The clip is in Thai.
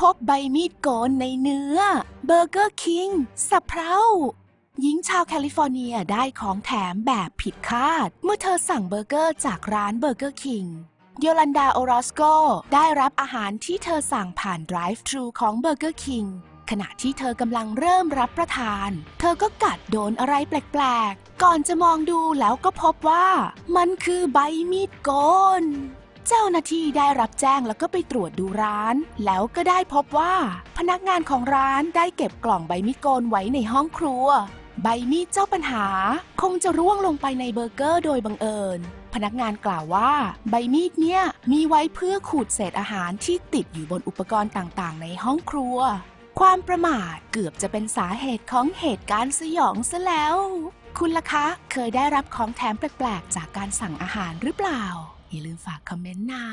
พบใบมีดโกนในเนื้อ เบอร์เกอร์คิงสะเพราหญิงชาวแคลิฟอร์เนียได้ของแถมแบบผิดคาด เมื่อเธอสั่งเบอร์เกอร์จากร้านเบอร์เกอร์คิงโยลันดาโอรอสโกได้รับอาหารที่เธอสั่งผ่าน Drive-Thru ของ Burger King ขณะที่เธอกำลังเริ่มรับประทาน เธอก็กัดโดนอะไรแปลกๆ ก่อนจะมองดูแล้วก็พบว่า มันคือใบมีดโกน เจ้าหน้าที่ได้รับแจ้งแล้วก็ไปตรวจดูร้าน แล้วก็ได้พบว่า พนักงานของร้านได้เก็บกล่องใบมีดโกนไว้ในห้องครัว ใบมีดเจ้าปัญหา คงจะร่วงลงไปในเบอร์เกอร์โดยบังเอิญ พนักงานกล่าวว่า ใบมีดเนี่ยมีไว้เพื่อขูดเศษอาหารที่ติดอยู่บนอุปกรณ์ต่างๆ ในห้องครัว ความประมาทเกือบจะเป็นสาเหตุของเหตุการณ์สยองซะแล้ว คุณล่ะคะ เคยได้รับของแถมแปลกๆ จากการสั่งอาหารหรือเปล่า อย่าลืมฝากคอมเมนต์นะ